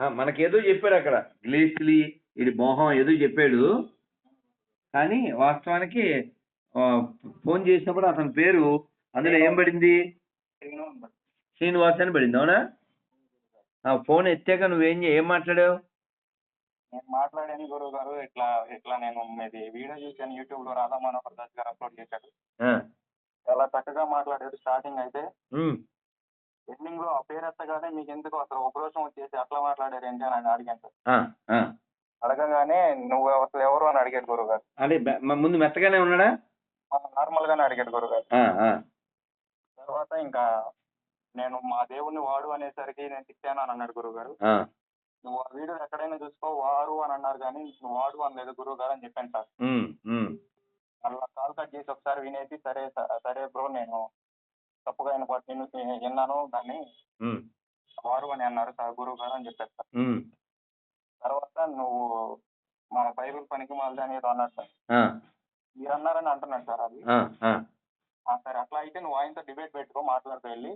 మనకేదో చెప్పాడు అక్కడ. గ్లేస్లీ ఇది మోహం ఏదో చెప్పాడు. కానీ వాస్తవానికి ఫోన్ చేసినప్పుడు అతని పేరు అందులో ఏం పడింది? శ్రీనివాస్ అని పడింది అవునా? ఆ, ఫోన్ ఎత్తాక నువ్వేం ఏం మాట్లాడావు? నేను మాట్లాడాను గురువు గారు ఇట్లా ఇట్లా నేను మీది వీడియో చూశాను యూట్యూబ్లో రాధా మనోహర్ దాస్ గారు అప్లోడ్ చేశాడు. చాలా చక్కగా మాట్లాడాడు స్టార్టింగ్ అయితే. ఎండింగ్లో ఆ పేరు ఎత్తగానే మీకు ఎందుకు అసలు ఉపరోషం వచ్చేసి అట్లా మాట్లాడారు ఏంటి అని అడిగాను సార్. అడగగానే నువ్వు అసలు ఎవరు అని అడిగాడు గురువు గారు అంటే ముందు మెత్తగానే ఉన్నాడా? నార్మల్ గానే అడిగాడు గురువు గారు తర్వాత ఇంకా నేను మా దేవుణ్ణి వాడు అనేసరికి నేను తిట్టాను అని అన్నాడు గురువు గారు నువ్వు ఆ వీడియో ఎక్కడైనా చూసుకో వారు అని అన్నారు కానీ నువ్వు వాడు అనలేదు గురువు గారు అని చెప్పాను సార్. మళ్ళీ కాల్ కట్ చేసి ఒకసారి వినేసి సరే సరే బ్రో నేను తప్పుగా పాటు నేను విన్నాను. దాన్ని వారు అని అన్నారు సార్ గురువు గారు అని చెప్పారు సార్. తర్వాత నువ్వు మన బైబిల్ పనికి మాలది అని ఏదో అన్నాడు సార్. మీరు అన్నారని అంటున్నాడు సార్ అది. సరే అట్లా అయితే నువ్వు ఆయనతో డిబేట్ పెట్టుకో మాట్లాడుతూ వెళ్ళి.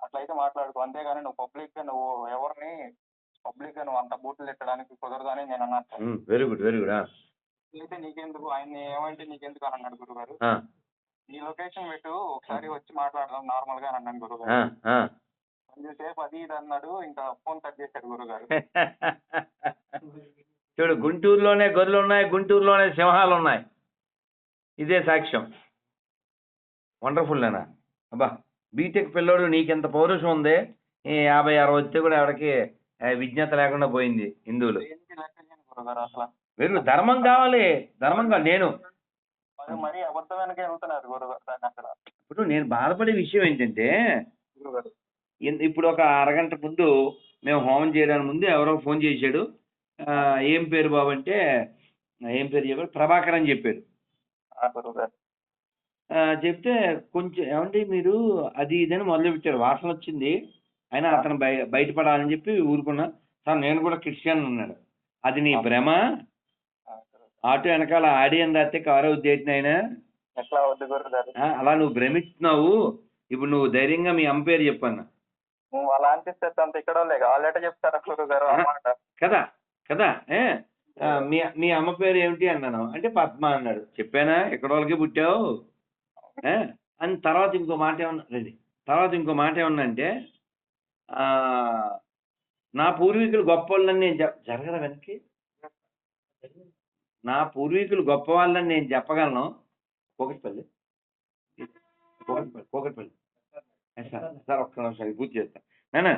అట్లా అయితే మాట్లాడుకో. అంతేగాని నువ్వు పబ్లిక్గా నువ్వు ఎవరిని పబ్లిక్గా నువ్వు అంత బూతులు పెట్టడానికి కుదరదని నేను అన్నాను వెరీ గుడ్ వెరీ గుడ్ అయితే నీకెందుకు? ఆయన్ని ఏమంటే నీకెందుకు అని అన్నాడు గురువు గారు. ఆ, నీ లొకేషన్ పెట్టు ఒకసారి వచ్చి మాట్లాడదాం నార్మల్గా అని అన్నాను గురువు ఆ, గారు ఆ. కొంచెంసేపు అది ఇది అన్నాడు ఇంకా ఫోన్ కట్ చేశాడు గురువు గారు చూడు గుంటూరులోనే గొర్రెలు ఉన్నాయి గుంటూరులోనే సింహాలు ఉన్నాయి ఇదే సాక్ష్యం. వండర్ఫుల్ నేనా అబ్బా బీటెక్ పిల్లోడు నీకెంత పౌరుషం ఉంది? ఈ యాభై అరవై వస్తే కూడా ఎవరికి విజ్ఞత లేకుండా పోయింది హిందువులు. వెళ్ళు ధర్మం కావాలి ధర్మం కావాలి. నేను మరి మరీ అబద్ధం వెనక వెళ్తున్నారు దాన్ని అక్కడ. ఇప్పుడు నేను బాధపడే విషయం ఏంటంటే ఇన్- ఇప్పుడు ఒక అరగంట ముందు మేము హోమం చేయడానికి ముందు ఎవరో ఫోన్ చేశాడు. ఆ, ఏం పేరు బాబు అంటే ఏం పేరు చెప్పాడు ప్రభాకర్ అని చెప్పాడు ఆ చెప్తే కొంచెం ఏమంటే మీరు అది ఇదని మొదలు పెట్టారు వాసన వచ్చింది. అయినా అతను బయ బయటపడాలని చెప్పి ఊరుకున్నా. సార్ నేను కూడా క్రిస్టియన్ అన్నాడు. అది నీ భ్రమ. ఆటో వెనకాల ఆడియన్ రాస్తే కవర్ అవుద్దేటి నాయన? ఎట్లా అలా నువ్వు భ్రమిస్తున్నావు. ఇప్పుడు నువ్వు ధైర్యంగా మీ అమ్మ పేరు చెప్పన్నా. నువ్వు అలా అనిపిస్తే అంత ఇక్కడ చెప్తారా కదా కదా ఏ? మీ మీ అమ్మ పేరు ఏమిటి అన్నాను. అంటే పద్మ అన్నాడు. చెప్పానా? ఎక్కడ వాళ్ళకి పుట్టావు? అని తర్వాత ఇంకో మాట ఏమన్నా రండి. తర్వాత ఇంకో మాట ఏమన్నా అంటే ఆ, నా పూర్వీకులు గొప్ప వాళ్ళని నేను జరగదా వెనక్కి? నా పూర్వీకులు గొప్ప వాళ్ళని నేను చెప్పగలను. కోకటిపల్లి కోకటిపల్లి కోకటిపల్లి సార్ సార్ ఒక్క నిమిషం పూర్తి చేస్తాను నానా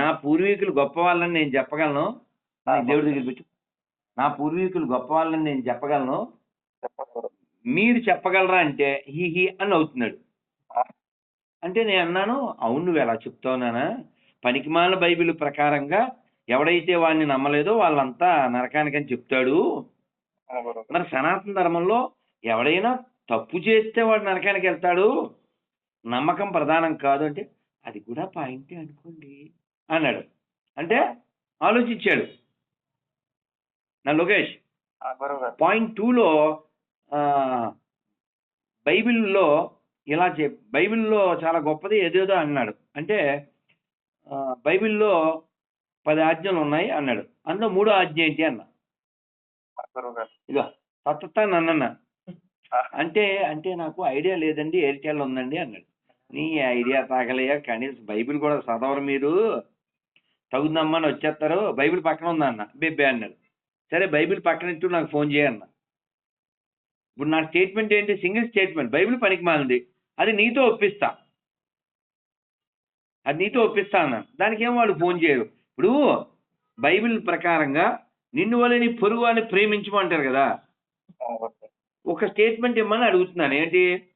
నా పూర్వీకులు గొప్ప వాళ్ళని నేను చెప్పగలను. దేవుడి దగ్గర పెట్టు. నా పూర్వీకులు గొప్ప వాళ్ళని నేను చెప్పగలను. మీరు చెప్పగలరా అంటే హీ హీ అని అవుతున్నాడు. అంటే నేను అన్నాను అవును నువ్వు ఎలా చెప్తావు నానా పనికిమాల బైబిల్ ప్రకారంగా ఎవడైతే వాడిని నమ్మలేదో వాళ్ళంతా నరకానికని చెప్తాడు. మరి సనాతన ధర్మంలో ఎవడైనా తప్పు చేస్తే వాడు నరకానికి వెళ్తాడు. నమ్మకం ప్రధానం కాదు అంటే అది కూడా పాయింటే అనుకోండి అన్నాడు. అంటే ఆలోచించాడు. నా లోకేష్ పాయింట్ టూలో బైబిల్లో ఇలా చె బైబిల్లో చాలా గొప్పది ఏదేదో అన్నాడు. అంటే బైబిల్లో పది ఆజ్ఞలు ఉన్నాయి అన్నాడు. అందులో మూడో ఆజ్ఞ ఏంటి అన్న? ఇదో తత్త నన్న ఆ, అంటే అంటే నాకు ఐడియా లేదండి ఎయిర్టెల్ ఉందండి అన్నాడు. నీ ఐడియా తాగలయ్యా కనీసం బైబిల్ కూడా చదవరు మీరు. తగుందమ్మా అని వచ్చేస్తారు. బైబిల్ పక్కన ఉందా అన్న? బేబే అన్నాడు. సరే బైబిల్ పక్కన ఇట్టు నాకు ఫోన్ చేయన్న ఇప్పుడు నా స్టేట్మెంట్ ఏంటి? Single statement. బైబిల్ పనికి మాలింది. అది నీతో ఒప్పిస్తా. అది నీతో ఒప్పిస్తా అన్నాను దానికి ఏం వాళ్ళు ఫోన్ చేయరు? ఇప్పుడు బైబిల్ ప్రకారంగా నిన్ను వల్ల నీ పొరుగు అని ప్రేమించమంటారు కదా. ఒక స్టేట్మెంట్ ఇమ్మని అడుగుతున్నాను. ఏంటి?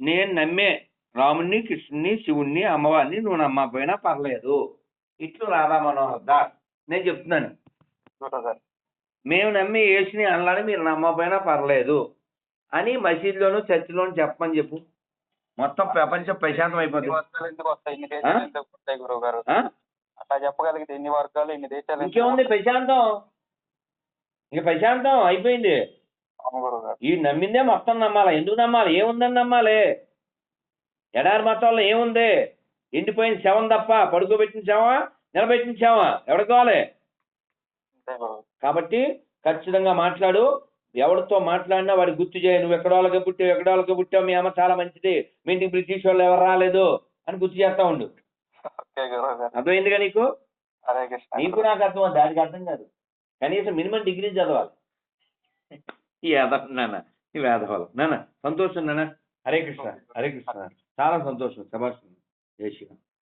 నేను నమ్మే రాముణ్ణి కృష్ణుని శివుణ్ణి అమ్మవారిని నువ్వు నమ్మకపోయినా పర్లేదు. ఇట్లు రాధా మనోహర్ దాస్. నేను చెప్తున్నాను. మేము నమ్మి యేసుని అల్లాని మీరు నమ్మకపోయినా పర్లేదు. అని మసీదులోను చర్చిలోను చెప్పమని చెప్పు. మొత్తం ప్రపంచం ప్రశాంతం అయిపోతుంది అట్లా చెప్పగలిగితే ఎన్ని వర్గాలు ఇన్ని దేశాలు ఇంకేముంది? ప్రశాంతం? ఇక ప్రశాంతం అయిపోయింది. ఈ నమ్మిందే మొత్తం నమ్మాలి. ఎందుకు నమ్మాలి? ఏముందని నమ్మాలి? ఎడారి మతంలో ఏముంది? ఎండిపోయిన శవం తప్ప పడుకోబెట్టిన శవం నిలబెట్టించావా ఎవరికి కావాలి? కాబట్టి ఖచ్చితంగా మాట్లాడు. ఎవరితో మాట్లాడినా వాడి గుర్తు చేయ. నువ్వు ఎక్కడ వాళ్ళకి పుట్టావు? ఎక్కడ వాళ్ళకి పుట్టావు? మీ అమ్మ చాలా మంచిది. మీ ఇంటికి బ్రిటిష్ వాళ్ళు ఎవరు రాలేదు? అని గుర్తు చేస్తా ఉండు. అర్థమైందిగా నీకు? హరే కృష్ణ. నీకు నాకు అర్థం అవుతుంది దానికి అర్థం కాదు. కనీసం మినిమం డిగ్రీ చదవాలి. ఈ వేద నాన్న ఈ వేదవాళ్ళు నాన్న సంతోషం నాన్న. హరే కృష్ణ హరే కృష్ణ. చాలా సంతోషం. శభాష్. జై శ్రీరామ్.